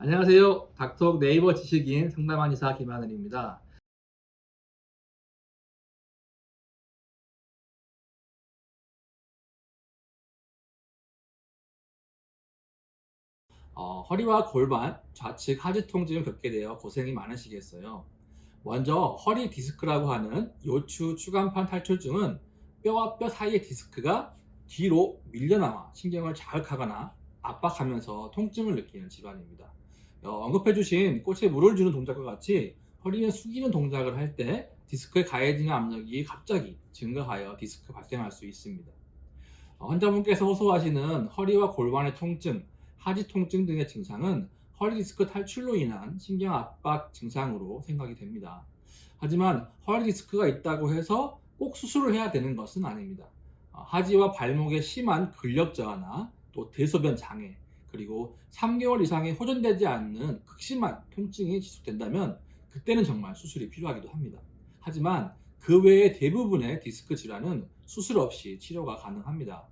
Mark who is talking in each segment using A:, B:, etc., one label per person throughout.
A: 안녕하세요. 닥터 네이버 지식인 상담한 이사 김하늘입니다. 어, 허리와 골반, 좌측 하지 통증을 겪게 되어 고생이 많으시겠어요. 먼저 허리 디스크라고 하는 요추 추간판 탈출증은 뼈와 뼈 사이의 디스크가 뒤로 밀려나와 신경을 자극하거나 압박하면서 통증을 느끼는 질환입니다. 어, 언급해주신 꽃에 물을 주는 동작과 같이 허리는 숙이는 동작을 할 때 디스크에 가해지는 압력이 갑자기 증가하여 디스크 발생할 수 있습니다. 어, 환자분께서 호소하시는 허리와 골반의 통증, 하지 통증 등의 증상은 허리 디스크 탈출로 인한 신경 압박 증상으로 생각이 됩니다. 하지만 허리 디스크가 있다고 해서 꼭 수술을 해야 되는 것은 아닙니다. 어, 하지와 발목의 심한 근력 저하나 또 대소변 장애 그리고 3개월 이상의 호전되지 않는 극심한 통증이 지속된다면 그때는 정말 수술이 필요하기도 합니다. 하지만 그 외의 대부분의 디스크 질환은 수술 없이 치료가 가능합니다.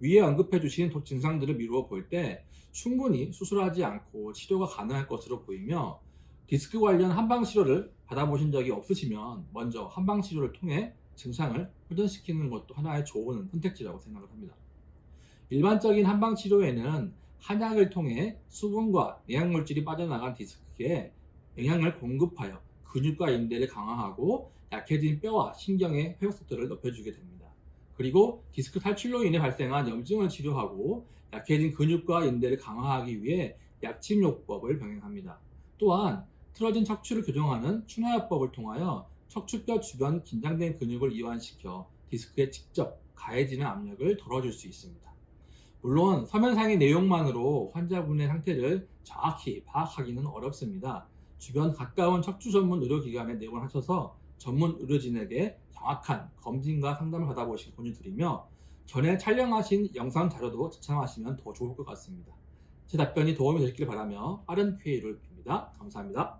A: 위에 언급해 주신 증상들을 미루어 볼 때 충분히 수술하지 않고 치료가 가능할 것으로 보이며 디스크 관련 한방 치료를 받아보신 적이 없으시면 먼저 한방 치료를 통해 증상을 호전시키는 것도 하나의 좋은 선택지라고 생각을 합니다. 일반적인 한방 치료에는 한약을 통해 수분과 영양물질이 빠져나간 디스크에 영양을 공급하여 근육과 인대를 강화하고 약해진 뼈와 신경의 회복 속도를 높여주게 됩니다. 그리고 디스크 탈출로 인해 발생한 염증을 치료하고 약해진 근육과 인대를 강화하기 위해 약침요법을 병행합니다. 또한 틀어진 척추를 교정하는 추나요법을 통하여 척추뼈 주변 긴장된 근육을 이완시켜 디스크에 직접 가해지는 압력을 덜어줄 수 있습니다. 물론 서면상의 내용만으로 환자분의 상태를 정확히 파악하기는 어렵습니다. 주변 가까운 척추 전문 의료기관에 내원하셔서 전문 의료진에게 정확한 검진과 상담을 받아보시길 권유드리며 전에 촬영하신 영상 자료도 지참하시면 더 좋을 것 같습니다. 제 답변이 도움이 되셨길 바라며 빠른 쾌의를 빕니다. 감사합니다.